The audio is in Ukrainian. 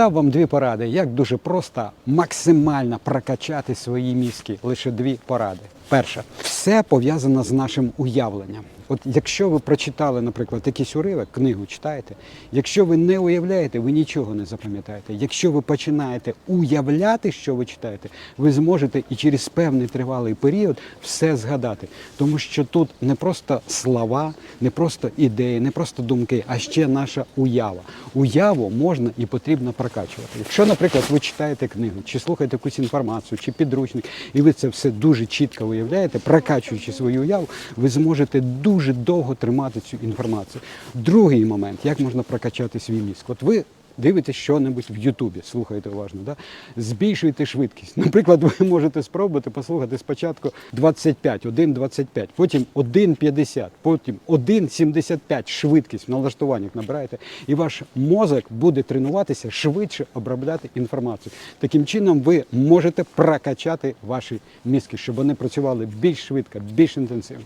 дав вам дві поради, як дуже просто максимально прокачати свої мізки. Лише дві поради. Перша, все пов'язано з нашим уявленням. От якщо ви прочитали, наприклад, якийсь уривок, книгу читаєте, якщо ви не уявляєте, ви нічого не запам'ятаєте. Якщо ви починаєте уявляти, що ви читаєте, ви зможете і через певний тривалий період все згадати. Тому що тут не просто слова, не просто ідеї, не просто думки, а ще наша уява. Уяву можна і потрібно прокачувати. Якщо, наприклад, ви читаєте книгу, чи слухаєте якусь інформацію, чи підручник, і ви це все дуже чітко уявляєте, прокачуючи свою уяву, ви зможете дуже довго тримати цю інформацію. Другий момент, як можна прокачати свій мізк. От ви дивитесь що-небудь в Ютубі, слухайте уважно, да? збільшуйте швидкість. Наприклад, ви можете спробувати послухати спочатку 25, 1,25, потім 1,50, потім 1,75 швидкість в налаштуваннях набираєте, і ваш мозок буде тренуватися швидше обробляти інформацію. Таким чином ви можете прокачати ваші мізки, щоб вони працювали більш швидко, більш інтенсивно.